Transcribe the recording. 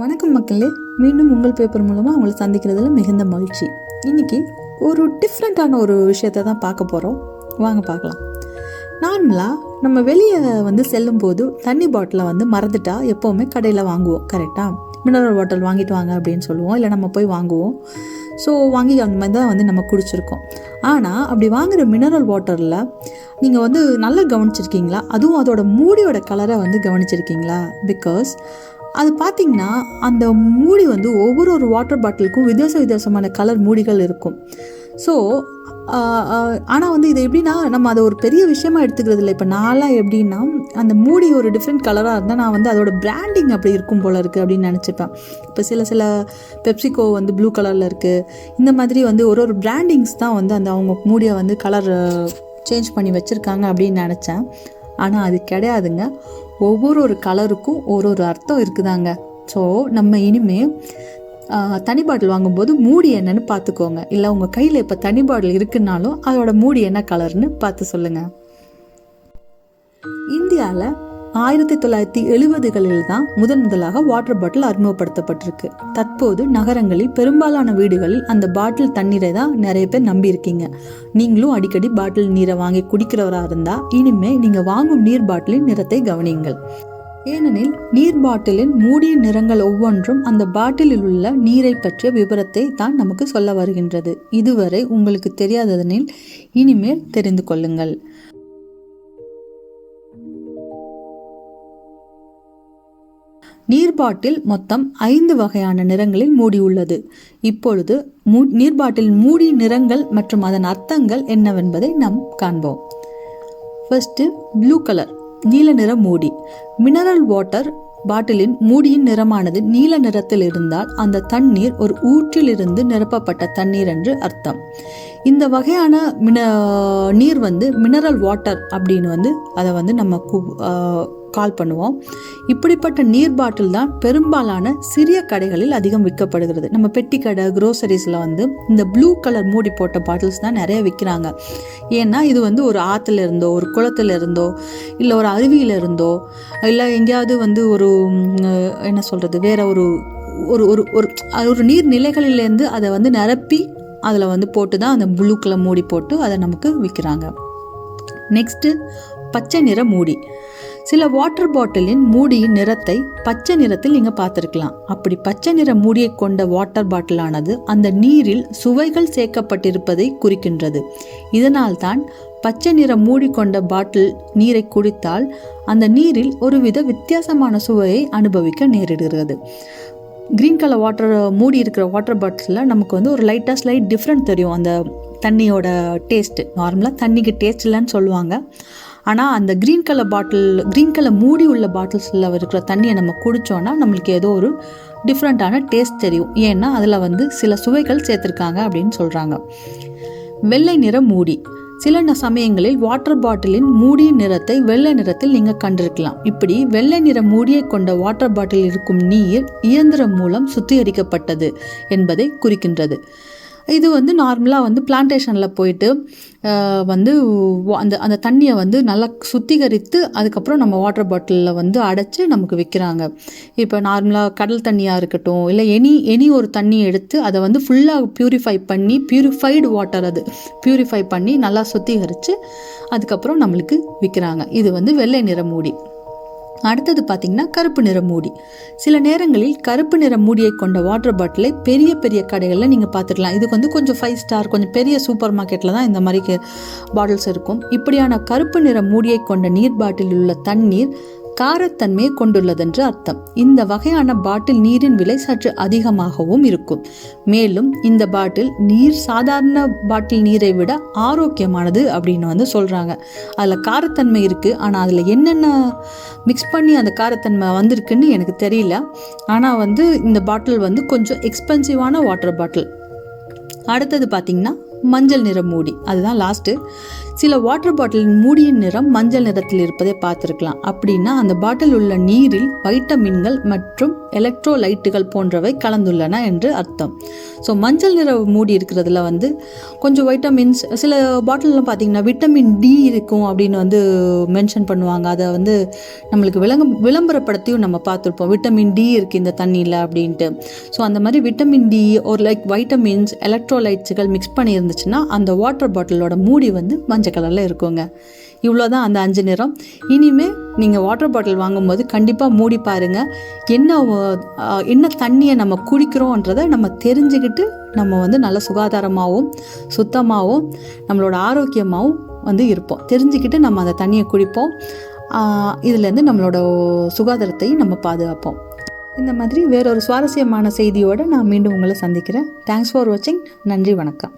வணக்கம் மக்களே. மீண்டும் உங்கள் பேப்பர் மூலமாக உங்களை சந்திக்கிறதுல மிகுந்த மகிழ்ச்சி. இன்னைக்கு ஒரு டிஃப்ரெண்ட்டான ஒரு விஷயத்தை தான் பார்க்க போகிறோம் வாங்க பார்க்கலாம். நார்மலாக நம்ம வெளியே வந்து செல்லும்போது தண்ணி பாட்டிலை வந்து மறந்துட்டா எப்போவுமே கடையில் வாங்குவோம். கரெக்டாக மினரல் வாட்டர் வாங்கிட்டு வாங்க அப்படின்னு சொல்லுவோம். இல்லை நம்ம போய் வாங்குவோம். ஸோ வாங்கி அந்த மாதிரி தான் வந்து நம்ம குடிச்சிருக்கோம். ஆனால் அப்படி வாங்குற மினரல் வாட்டரில் நீங்கள் வந்து நல்லா கவனிச்சிருக்கீங்களா? அதுவும் அதோட மூடியோட கலரை வந்து கவனிச்சிருக்கீங்களா? பிகாஸ் அது பார்த்தீங்கன்னா அந்த மூடி வந்து ஒவ்வொரு ஒரு வாட்டர் பாட்டிலுக்கும் வித்தியாச வித்தியாசமான கலர் மூடிகள் இருக்கும். ஸோ ஆனால் வந்து இது எப்படின்னா நம்ம அதை ஒரு பெரிய விஷயமா எடுத்துக்கிறது இல்லை. இப்போ நான்லாம் எப்படின்னா அந்த மூடி ஒரு டிஃப்ரெண்ட் கலராக இருந்தால் நான் வந்து அதோட பிராண்டிங் அப்படி இருக்கும் போல இருக்குது அப்படின்னு நினச்சிப்பேன். இப்போ சில சில பெப்சிகோ வந்து ப்ளூ கலரில் இருக்குது இந்த மாதிரி வந்து ஒரு ஒரு பிராண்டிங்ஸ் தான் வந்து அந்த அவங்க மூடியை வந்து கலர் சேஞ்ச் பண்ணி வச்சுருக்காங்க அப்படின்னு நினச்சேன். ஆனால் அது கிடையாதுங்க. ஒவ்வொரு ஒரு கலருக்கும் ஒரு ஒரு அர்த்தம் இருக்குதாங்க. ஸோ நம்ம இனிமேல் தனி பாட்டில் வாங்கும்போது மூடி என்னன்னு பார்த்துக்கோங்க. இல்லை உங்கள் கையில் இப்போ தனி பாட்டில் இருக்குன்னாலும் அதோட மூடி என்ன கலர்னு பார்த்து சொல்லுங்கள் இந்தியாவில் ஆயிரத்தி தொள்ளாயிரத்தி எழுபதுகளில் தான் முதன் முதலாக வாட்டர் பாட்டில் அறிமுகப்படுத்தப்பட்டிருக்கு. தற்போது நகரங்களில் பெரும்பாலான வீடுகளில் அந்த பாட்டில் தண்ணீரை தான் நிறைய பேர் நம்பியிருக்கீங்க. நீங்களும் அடிக்கடி பாட்டில் நீரை வாங்கி குடிக்கிறவராக இருந்தால் இனிமே நீங்கள் வாங்கும் நீர் பாட்டிலின் நிறத்தை கவனியுங்கள். ஏனெனில் நீர் பாட்டிலின் மூடிய நிறங்கள் ஒவ்வொன்றும் அந்த பாட்டிலில் உள்ள நீரை பற்றிய விவரத்தை தான் நமக்கு சொல்ல வருகின்றது. இதுவரை உங்களுக்கு தெரியாததனில் இனிமேல் தெரிந்து கொள்ளுங்கள். நீர்பாட்டில் மொத்தம் ஐந்து வகையான நிறங்களில் மூடி உள்ளது இப்பொழுது மூ நீர்பாட்டில் மூடி நிறங்கள் மற்றும் அதன் அர்த்தங்கள் என்னவென்பதை நாம் காண்போம். ஃபர்ஸ்ட்டு ப்ளூ கலர் நீல நிற மூடி. மினரல் வாட்டர் பாட்டிலின் மூடியின் நிறமானது நீல நிறத்தில் இருந்தால் அந்த தண்ணீர் ஒரு ஊற்றிலிருந்து நிரப்பப்பட்ட தண்ணீர் என்று அர்த்தம். இந்த வகையான மின நீர் வந்து மினரல் வாட்டர் அப்படின்னு வந்து அதை வந்து நம்ம கால் பண்ணுவோம். இப்படிப்பட்ட நீர் பாட்டில் தான் பெரும்பாலான சிறிய கடைகளில் அதிகம் விற்கப்படுகிறது. நம்ம பெட்டி கடை க்ரோசரிஸில் வந்து இந்த ப்ளூ கலர் மூடி போட்ட பாட்டில்ஸ் தான் நிறைய விற்கிறாங்க ஏன்னா இது வந்து ஒரு ஆற்றுல இருந்தோ ஒரு குளத்துல இருந்தோ இல்லை ஒரு அருவியில் இருந்தோ இல்லை எங்கேயாவது வந்து ஒரு என்ன சொல்கிறது வேற ஒரு ஒரு ஒரு ஒரு ஒரு நீர் நிலைகளிலேருந்து அதை வந்து நிரப்பி அதில் வந்து போட்டு தான் அந்த ப்ளூ கலர் மூடி போட்டு அதை நமக்கு விற்கிறாங்க நெக்ஸ்ட்டு பச்சை நிற மூடி. சில வாட்டர் பாட்டிலின் மூடியின் நிறத்தை பச்சை நிறத்தில் நீங்கள் பார்த்துருக்கலாம். அப்படி பச்சை நிற மூடியை கொண்ட வாட்டர் பாட்டிலானது அந்த நீரில் சுவைகள் சேர்க்கப்பட்டிருப்பதை குறிக்கின்றது. இதனால்தான் பச்சை நிற மூடி கொண்ட பாட்டில் நீரை குடித்தால் அந்த நீரில் ஒருவித வித்தியாசமான சுவையை அனுபவிக்க நேரிடுகிறது. க்ரீன் கலர் வாட்டர் மூடி இருக்கிற வாட்டர் பாட்டிலில் நமக்கு வந்து ஒரு லைட்டாக ஸ்லைட் டிஃப்ரெண்ட் தெரியும். அந்த தண்ணியோட டேஸ்ட்டு நார்மலாக தண்ணிக்கு டேஸ்ட் இல்லைன்னு சொல்லுவாங்க. ஆனால் அந்த green colour bottle green colour மூடி உள்ள பாட்டில்ஸில் இருக்கிற தண்ணியை நம்ம குடித்தோன்னா நம்மளுக்கு ஏதோ ஒரு டிஃப்ரெண்ட்டான டேஸ்ட் தெரியும். ஏன்னா அதில் வந்து சில சுவைகள் சேர்த்துருக்காங்க அப்படின்னு சொல்கிறாங்க வெள்ளை நிற மூடி. சில சமயங்களில் வாட்டர் பாட்டிலின் மூடியின் நிறத்தை வெள்ளை நிறத்தில் நீங்கள் கண்டிருக்கலாம். இப்படி வெள்ளை நிற மூடியை கொண்ட வாட்டர் பாட்டில் இருக்கும் நீர் இயந்திரம் மூலம் சுத்திகரிக்கப்பட்டது என்பதை குறிக்கின்றது. இது வந்து நார்மலாக வந்து பிளான்டேஷனில் போயிட்டு வந்து அந்த அந்த தண்ணியை வந்து நல்லா சுத்திகரித்து அதுக்கப்புறம் நம்ம வாட்டர் பாட்டிலில் வந்து அடைச்சி நமக்கு விற்கிறாங்க இப்போ நார்மலாக கடல் தண்ணியாக இருக்கட்டும் இல்லை எனி எனி ஒரு தண்ணி எடுத்து அதை வந்து ஃபுல்லாக ப்யூரிஃபை பண்ணி ப்யூரிஃபைடு வாட்டர் அது ப்யூரிஃபை பண்ணி நல்லா சுத்திகரித்து அதுக்கப்புறம் நம்மளுக்கு விற்கிறாங்க இது வந்து வெள்ளை நிற மூடி. அடுத்தது பார்த்தீங்கன்னா கருப்பு நிற மூடி. சில நேரங்களில் கருப்பு நிற மூடியை கொண்ட வாட்டர் பாட்டிலை பெரிய பெரிய கடைகளில் நீங்கள் பார்த்துக்கலாம் இதுக்கு வந்து கொஞ்சம் ஃபைவ் ஸ்டார் கொஞ்சம் பெரிய சூப்பர் மார்க்கெட்டில் தான் இந்த மாதிரி பாட்டில்ஸ் இருக்கும். இப்படியான கருப்பு நிற மூடியை கொண்ட நீர் பாட்டிலில் உள்ள தண்ணீர் காரத்தன்மையை கொண்டுள்ளதென்று அர்த்தம். இந்த வகையான பாட்டில் நீரின் விலை சற்று அதிகமாகவும் இருக்கும். மேலும் இந்த பாட்டில் நீர் சாதாரண பாட்டில் நீரை விட ஆரோக்கியமானது அப்படின்னு வந்து சொல்கிறாங்க அதில் காரத்தன்மை இருக்குது ஆனால் அதில் என்னென்ன மிக்ஸ் பண்ணி அந்த காரத்தன்மை வந்திருக்குன்னு எனக்கு தெரியல. ஆனால் வந்து இந்த பாட்டில் வந்து கொஞ்சம் எக்ஸ்பென்சிவான வாட்டர் பாட்டில் அடுத்தது பார்த்திங்கன்னா மஞ்சள் நிற மூடி. அதுதான் லாஸ்ட்டு சில வாட்டர் பாட்டிலின் மூடியின் நிறம் மஞ்சள் நிறத்தில் இருப்பதை பார்த்துருக்கலாம். அப்படின்னா அந்த பாட்டில் உள்ள நீரில் வைட்டமின்கள் மற்றும் எலக்ட்ரோலைட்டுகள் போன்றவை கலந்துள்ளன என்று அர்த்தம். ஸோ மஞ்சள் நிற மூடி இருக்கிறதுல வந்து கொஞ்சம் வைட்டமின்ஸ் சில பாட்டிலெலாம் பார்த்தீங்கன்னா விட்டமின் டி இருக்கும் அப்படின்னு வந்து மென்ஷன் பண்ணுவாங்க. அதை வந்து நம்மளுக்கு விளங்க விளம்பரப்படுத்தியும் நம்ம பார்த்துருப்போம். விட்டமின் டி இருக்குது இந்த தண்ணியில் அப்படின்ட்டு. ஸோ அந்த மாதிரி விட்டமின் டி ஒரு லைக் வைட்டமின்ஸ் எலக்ட்ரோலைட்ஸுகள் மிக்ஸ் பண்ணியிருந்து இருந்துச்சுன்னா அந்த வாட்டர் பாட்டிலோட மூடி வந்து மஞ்சள் கலரில் இருக்குங்க. இவ்வளோ தான் அந்த அஞ்சு நிறம். இனிமே நீங்கள் வாட்டர் பாட்டில் வாங்கும்போது கண்டிப்பாக மூடி பாருங்கள் என்ன என்ன தண்ணியை நம்ம குடிக்கிறோன்றதை நம்ம தெரிஞ்சுக்கிட்டு நம்ம வந்து நல்ல சுகாதாரமாகவும் சுத்தமாகவும் நம்மளோட ஆரோக்கியமாகவும் வந்து இருப்போம். தெரிஞ்சுக்கிட்டு நம்ம அந்த தண்ணியை குடிப்போம். இதுலேருந்து நம்மளோட சுகாதாரத்தையும் நம்ம பாதுகாப்போம். இந்த மாதிரி வேறொரு சுவாரஸ்யமான செய்தியோடு நான் மீண்டும் உங்களை சந்திக்கிறேன். தேங்க்ஸ் ஃபார் வாட்சிங் நன்றி வணக்கம்.